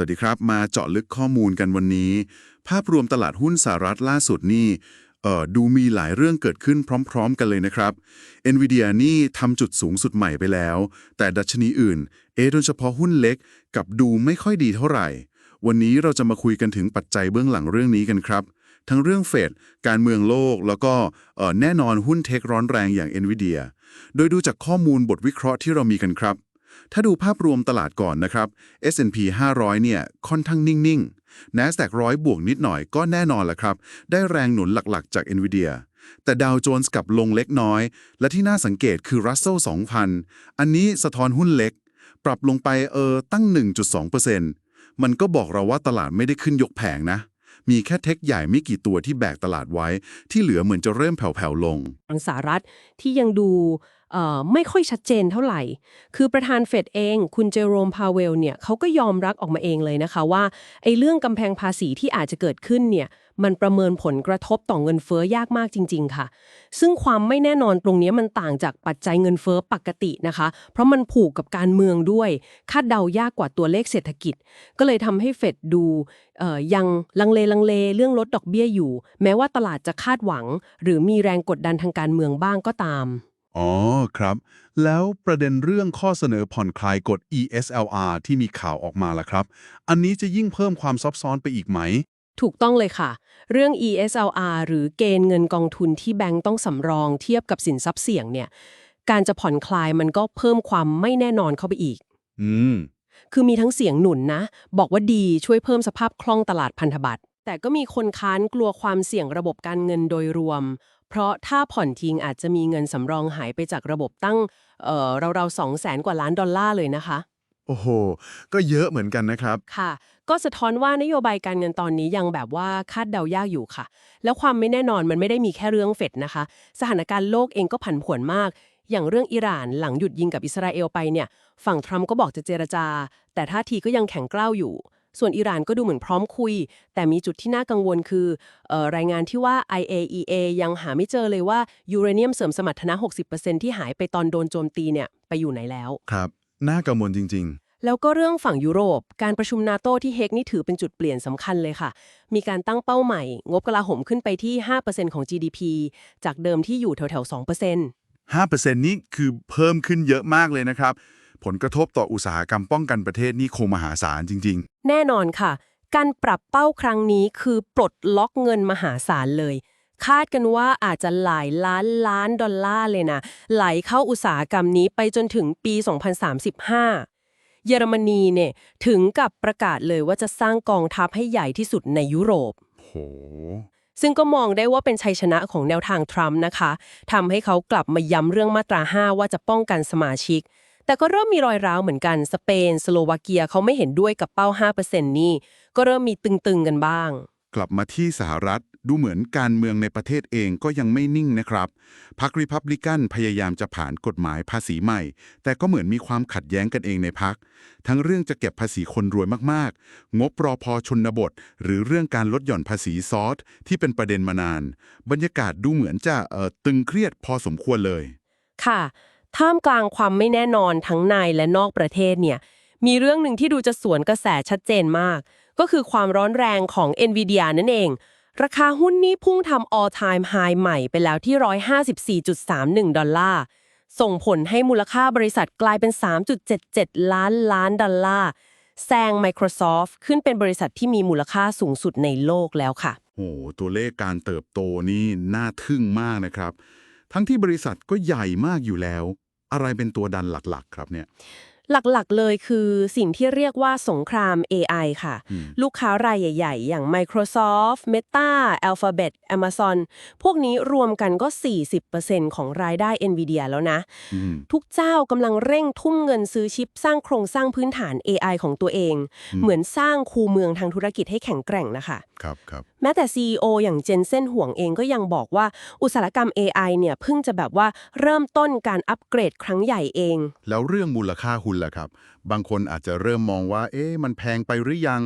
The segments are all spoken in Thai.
วัสดีครับ มาเจาะลึกข้อมูลกันวันนี้ ภาพรวมตลาดหุ้นสหรัฐล่าสุดนี่เออดูมีหลายเรื่องเกิดขึ้นพร้อม ๆ กันเลยนะครับ NVIDIA นี่ทำจุดสูงสุดใหม่ไปแล้ว แต่ดัชนีอื่น เอโดยเฉพาะหุ้นเล็กกับดูไม่ค่อยดีเท่าไหร่ วันนี้เราจะมาคุยกันถึงปัจจัยเบื้องหลังเรื่องนี้กันครับ ทั้งเรื่องเฟด การเมืองโลก แล้วก็แน่นอนหุ้นเทคร้อนแรงอย่าง NVIDIA โดยดูจากข้อมูลบทวิเคราะห์ที่เรามีกันครับ ถ้าดูภาพรวมตลาดก่อนนะครับ S&P 500 เนี่ย ค่อนข้างนิ่ง ๆ NASDAQ ร้อยบวกนิดหน่อยก็แน่นอนแหละครับ ได้แรงหนุนหลักๆ จาก NVIDIA แต่ดาวโจนส์กลับลงเล็กน้อย และที่น่าสังเกตคือ Russell 2,000 อันนี้สะท้อนหุ้นเล็ก ปรับลงไปเออตั้ง 1.2%มันก็บอกเราว่าตลาดไม่ได้ขึ้นยกแผงนะ มีแค่เทคใหญ่ไม่กี่ตัวที่แบกตลาดไว้ ที่เหลือเหมือนจะเริ่มแผ่วๆลงอังสหรัฐที่ยังดูเอ่อไม่ค่อยชัดเจนเท่าไหร่ คือประธานเฟดเอง คุณเจอโรมพาเวลเนี่ยเขาก็ยอมรับออกมาเองเลยนะคะว่าไอ้เรื่องกำแพงภาษีที่อาจจะเกิดขึ้นเนี่ย มันประเมินผลกระทบต่อเงินเฟ้อยากมากจริง ๆ ค่ะ ซึ่งความไม่แน่นอนตรงนี้มันต่างจากปัจจัยเงินเฟ้อปกตินะคะ เพราะมันผูกกับการเมืองด้วยคาดเดายากกว่าตัวเลขเศรษฐกิจ ก็เลยทำให้เฟดดูเอ่อยังลังเลลังเลเรื่องลดดอกเบี้ยอยู่ แม้ว่าตลาดจะคาดหวัง หรือมีแรงกดดันทางการเมืองบ้างก็ตามอ๋อครับ แล้วประเด็นเรื่องข้อเสนอผ่อนคลายกฎ ESLR ที่มีข่าวออกมาล่ะครับ อันนี้จะยิ่งเพิ่มความซับซ้อนไปอีกไหม ถูกต้องเลยค่ะ เรื่อง ESLR หรือเกณฑ์เงินกองทุนที่แบงก์ต้องสำรองเทียบกับสินทรัพย์เสี่ยงเนี่ย การจะผ่อนคลายมันก็เพิ่มความไม่แน่นอนเข้าไปอีก อืม คือมีทั้งเสียงหนุนนะ บอกว่าดีช่วยเพิ่มสภาพคล่องตลาดพันธบัตร แต่ก็มีคนค้านกลัวความเสี่ยงระบบการเงินโดยรวม เพราะถ้าผ่อนทิ้งอาจจะมีเงินสำรองหายไปจากระบบตั้ง เอ่อเราๆสองแสนกว่าล้านดอลลาร์เลยนะคะ โอ้โห ก็เยอะเหมือนกันนะครับ ค่ะ ก็สะท้อนว่านโยบายการเงินตอนนี้ยังแบบว่าคาดเดายากอยู่ค่ะ แล้วความไม่แน่นอนมันไม่ได้มีแค่เรื่องเฟดนะคะ สถานการณ์โลกเองก็ผันผวนมาก อย่างเรื่องอิหร่านหลังหยุดยิงกับอิสราเอลไปเนี่ย ฝั่งทรัมป์ก็บอกจะเจรจา แต่ท่าทีก็ยังแข็งกร้าวอยู่ ส่วนอิหร่านก็ดูเหมือนพร้อมคุย แต่มีจุดที่น่ากังวลคือเออรายงานที่ว่า IAEA ยังหาไม่เจอเลยว่ายูเรเนียมเสริมสมรรถนะ 60%ที่หายไปตอนโดนโจมตีเนี่ยไปอยู่ไหนแล้ว ครับ น่ากังวลจริงแล้วก็เรื่องฝั่งยุโรป การประชุมนาโตที่เฮกนี่ถือเป็นจุดเปลี่ยนสำคัญเลยค่ะ มีการตั้งเป้าใหม่ งบกลาโหมขึ้นไปที่ 5%ของ GDP จากเดิมที่อยู่แถวๆ2%ๆ5%นี้คือเพิ่มขึ้นเยอะมากเลยนะครับ ผลกระทบต่ออุตสาหกรรมป้องกันประเทศนี่คงมหาศาลจริง แน่นอนค่ะ การปรับเป้าครั้งนี้คือปลดล็อกเงินมหาศาลเลย คาดกันว่าอาจจะหลายล้านล้านดอลลาร์เลยนะไหลเข้าอุตสาหกรรมนี้ไปจนถึงปี 2035 เยอรมนีเนี่ยถึงกับประกาศเลยว่าจะสร้างกองทัพให้ใหญ่ที่สุดในยุโรปๆโหซึ่งก็มองได้ว่าเป็นชัยชนะของแนวทางทรัมป์นะคะทำให้เขากลับมาย้ำเรื่องมาตรา 5 ว่าจะป้องกันสมาชิก แต่ก็เริ่มมีรอยร้าวเหมือนกัน สเปน สโลวาเกียเขาไม่เห็นด้วยกับเป้า 5%นี่ ก็เริ่มมีตึงๆกันบ้าง กลับมาที่สหรัฐดูเหมือนการเมืองในประเทศเองก็ยังไม่นิ่งนะครับ พรรคริพับลิกันพยายามจะผ่านกฎหมายภาษีใหม่ แต่ก็เหมือนมีความขัดแย้งกันเองในพรรคทั้งเรื่องจะเก็บภาษีคนรวยมากๆ งบรอพอชนบท หรือเรื่องการลดหย่อนภาษีซอสที่เป็นประเด็นมานาน บรรยากาศดูเหมือนจะเอ่อตึงเครียดพอสมควรเลย ค่ะ ท่ามกลางความไม่แน่นอนทั้งในและนอกประเทศเนี่ยมีเรื่องหนึ่งที่ดูจะสวนกระแสชัดเจนมาก ก็คือความร้อนแรงของ NVIDIA นั่นเอง ราคาหุ้นนี้พุ่งทำ all time high ใหม่ไปแล้วที่ 154.31 ดอลลาร์ ส่งผลให้มูลค่าบริษัทกลายเป็น 3.77 ล้านล้านดอลลาร์แซง Microsoft ขึ้นเป็นบริษัทที่มีมูลค่าสูงสุดในโลกแล้วค่ะ โอ้โตัวเลขการเติบโตนี่น่าทึ่งมากนะครับ ทั้งที่บริษัทก็ใหญ่มากอยู่แล้ว อะไรเป็นตัวดันหลักๆ ครับเนี่ย หลักๆ เลยคือสิ่งที่เรียกว่าสงคราม AI ค่ะอืมลูกค้ารายใหญ่ ๆ อย่าง Microsoft Meta Alphabet Amazon พวกนี้รวมกันก็ 40%ของรายได้ NVIDIA แล้วนะอืมทุกเจ้ากำลังเร่งทุ่มเงินซื้อชิปสร้างโครงสร้างพื้นฐาน AI ของตัวเองอืมเหมือนสร้างคูเมืองทางธุรกิจให้แข็งแกร่งนะคะ ครับครับแม้แต่ CEO อย่างเจนเซนห่วงเองก็ยังบอกว่าอุตสาหกรรม AI เนี่ยเพิ่งจะแบบว่าเริ่มต้นการอัปเกรดครั้งใหญ่เอง แล้วเรื่องมูลค่าหุ้นล่ะครับ บางคนอาจจะเริ่มมองว่า เอ๊ะมันแพงไปหรือยัง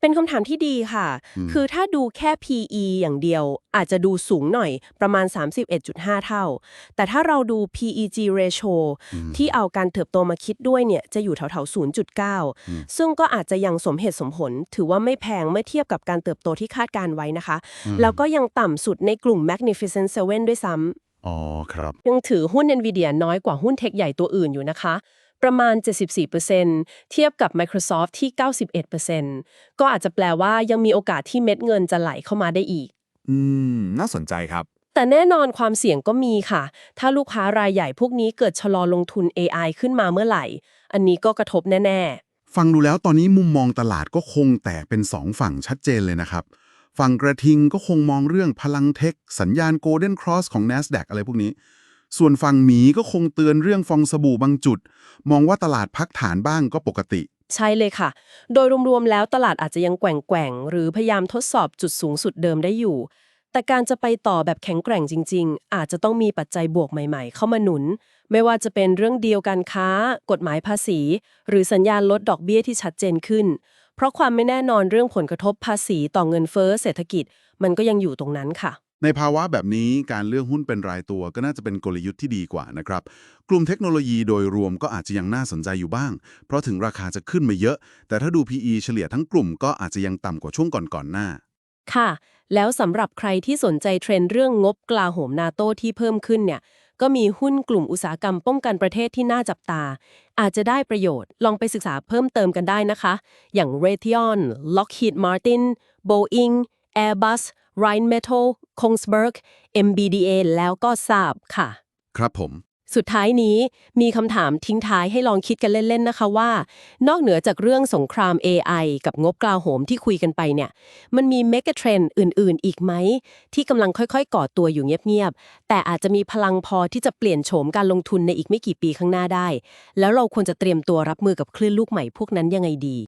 เป็นคำถามที่ดีค่ะอืมคือถ้าดูแค่ PE อย่างเดียว อาจจะดูสูงหน่อยประมาณ 31.5 เท่า แต่ถ้าเราดู PEG ratio ที่เอาการเติบโตมาคิดด้วยเนี่ย จะอยู่แถวๆ 0.9 ซึ่งก็อาจจะยังสมเหตุสมผล ถือว่าไม่แพงเมื่อเทียบกับการเติบโตที่คาดการไว้นะคะ แล้วก็ยังต่ำสุดในกลุ่ม Magnificent Seven ด้วยซ้ำอ๋อครับ ยังถือหุ้น NVIDIA น้อยกว่าหุ้นเทคใหญ่ตัวอื่นอยู่นะคะ ประมาณ 74%เทียบกับ Microsoft ที่ 91%ก็อาจจะแปลว่ายังมีโอกาสที่เม็ดเงินจะไหลเข้ามาได้อีก อืม น่าสนใจครับ แต่แน่นอนความเสี่ยงก็มีค่ะ ถ้าลูกค้ารายใหญ่พวกนี้เกิดชะลอลงทุน AI ขึ้นมาเมื่อไหร่ อันนี้ก็กระทบแน่ฟังดูแล้วตอนนี้มุมมองตลาดก็คงแตกเป็นสองฝั่งชัดเจนเลยนะครับ ฝั่งกระทิงก็คงมองเรื่องพลังเทค สัญญาณ Golden Cross ของ NASDAQ อะไรพวกนี้ ส่วนฝั่งหมีก็คงเตือนเรื่องฟองสบู่บางจุด มองว่าตลาดพักฐานบ้างก็ปกติ ใช่เลยค่ะ โดยรวมๆแล้วตลาดอาจจะยังแกว่งๆหรือพยายามทดสอบจุดสูงสุดเดิมได้อยู่ แต่การจะไปต่อแบบแข็งแกร่งจริง ๆ อาจจะต้องมีปัจจัยบวกใหม่ ๆ เข้ามาหนุน ไม่ว่าจะเป็นเรื่องเดียวการค้า กฎหมายภาษี หรือสัญญาณลดดอกเบี้ยที่ชัดเจนขึ้น เพราะความไม่แน่นอนเรื่องผลกระทบภาษีต่อเงินเฟ้อเศรษฐกิจ มันก็ยังอยู่ตรงนั้นค่ะ ในภาวะแบบนี้การเลือกหุ้นเป็นรายตัวก็น่าจะเป็นกลยุทธ์ที่ดีกว่านะครับ กลุ่มเทคโนโลยีโดยรวมก็อาจจะยังน่าสนใจอยู่บ้าง เพราะถึงราคาจะขึ้นมาเยอะ แต่ถ้าดู PE เฉลี่ยทั้งกลุ่มก็อาจจะยังต่ำกว่าช่วงก่อนๆหน้า ค่ะ แล้วสำหรับใครที่สนใจเทรนด์เรื่องงบกลาโหมนาโต้ที่เพิ่มขึ้นเนี่ยก็มีหุ้นกลุ่มอุตสาหกรรมป้องกันประเทศที่น่าจับตา อาจจะได้ประโยชน์ลองไปศึกษาเพิ่มเติมกันได้นะคะ อย่าง Raytheon Lockheed Martin Boeing Airbus Rheinmetall Kongsberg MBDA แล้วก็ Saab ค่ะ ครับผม สุดท้ายนี้มีคำถามทิ้งท้ายให้ลองคิดกันเล่น ๆ นะคะว่า นอกเหนือจากเรื่องสงคราม AI กับงบกลาโหมที่คุยกันไปเนี่ย มันมีเมกะเทรนด์อื่น ๆ อีกไหม ที่กำลังค่อย ๆ ก่อตัวอยู่เงียบ ๆ แต่อาจจะมีพลังพอที่จะเปลี่ยนโฉมการลงทุนในอีกไม่กี่ปีข้างหน้าได้ แล้วเราควรจะเตรียมตัวรับมือกับคลื่นลูกใหม่พวกนั้นยังไงดี